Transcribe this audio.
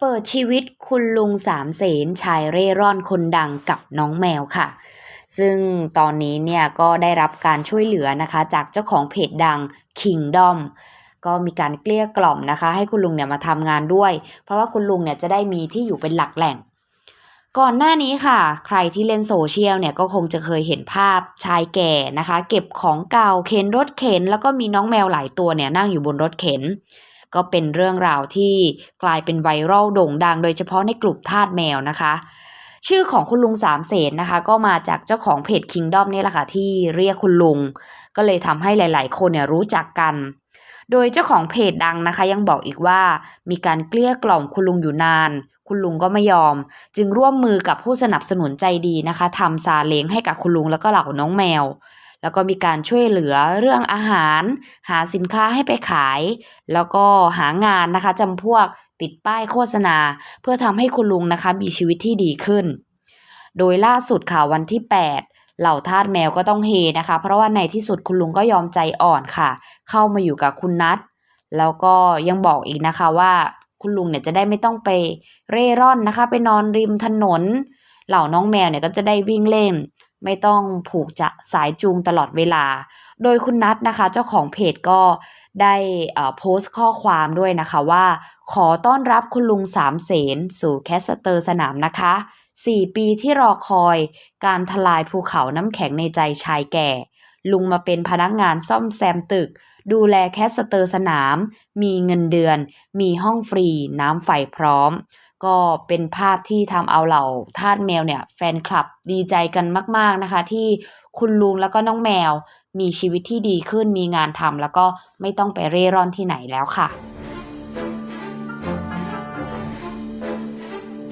เปิดชีวิตคุณลุงสามเสนชายเร่ร่อนคนดังกับน้องแมวค่ะ ซึ่งตอนนี้เนี่ยก็ได้รับการช่วยเหลือนะคะ จากเจ้าของเพจดัง Kingdom ก็มีการเกลี้ยกล่อมนะคะ ให้คุณลุงเนี่ยมาทำงานด้วย เพราะว่าคุณลุงเนี่ยจะได้มีที่อยู่เป็นหลักแหล่ง ก่อนหน้านี้ค่ะ ใครที่เล่นโซเชียลเนี่ยก็คงจะเคยเห็นภาพชายแก่นะคะ เก็บของเก่าเข็นรถเข็น แล้วก็มีน้องแมวหลายตัวเนี่ยนั่งอยู่บนรถเข็น ก็เป็นเรื่องราวที่กลายเป็นไวรัลโด่งดัง โดยเฉพาะในกลุ่มทาสแมวนะคะ ชื่อของคุณลุงสามเสนนะคะ ก็มาจากเจ้าของเพจ Kingdom นี่แหละค่ะที่เรียกคุณลุง ก็เลยทำให้หลาย ๆ คนเนี่ยรู้จักกันโดยเจ้าของเพจดังนะคะ ยังบอกอีกว่ามีการเกลี้ยกล่อมคุณลุงอยู่นาน คุณลุงก็ไม่ยอม จึงร่วมมือกับผู้สนับสนุนใจดีนะคะทำซาเล้งให้กับคุณลุงแล้วก็เหล่าน้องแมว แล้วก็มีการช่วยเหลือเรื่องอาหาร หาสินค้าให้ไปขาย แล้วก็หางานนะคะจำพวกติดป้ายโฆษณา เพื่อทำให้คุณลุงนะคะมีชีวิตที่ดีขึ้น โดยล่าสุดค่ะวันที่ 8เหล่าทาสแมวก็ต้องเฮนะคะ เพราะว่าในที่สุดคุณลุงก็ยอมใจอ่อนค่ะ เข้ามาอยู่กับคุณนัทแล้วก็ยังบอกอีกนะคะว่าคุณลุงเนี่ยจะได้ไม่ต้องไปเร่ร่อนนะคะ ไปนอนริมถนน เหล่าน้องแมวเนี่ยก็จะได้วิ่งเล่น ไม่ต้องผูกจะสายจูงตลอดเวลา โดยคุณนัทนะคะ เจ้าของเพจก็ได้ออโพสต์ข้อความด้วยนะคะว่า ขอต้อนรับคุณลุงสามเสนสู่แคสเตอร์สนามนะคะ 4 ปีที่รอคอย การทลายภูเขาน้ำแข็งในใจชายแก่ ลุงมาเป็นพนักงานซ่อมแซมตึก ดูแลแคสเตอร์สนาม มีเงินเดือน มีห้องฟรี น้ำไฟพร้อม ก็เป็นภาพที่ทำเอาเหล่าทาสแมวเนี่ยแฟนคลับดีใจกันมาก ๆนะคะ ที่คุณลุงแล้วก็น้องแมว มีชีวิตที่ดีขึ้นมีงานทำแล้วก็ไม่ต้องไปเร่ร่อนที่ไหนแล้วค่ะ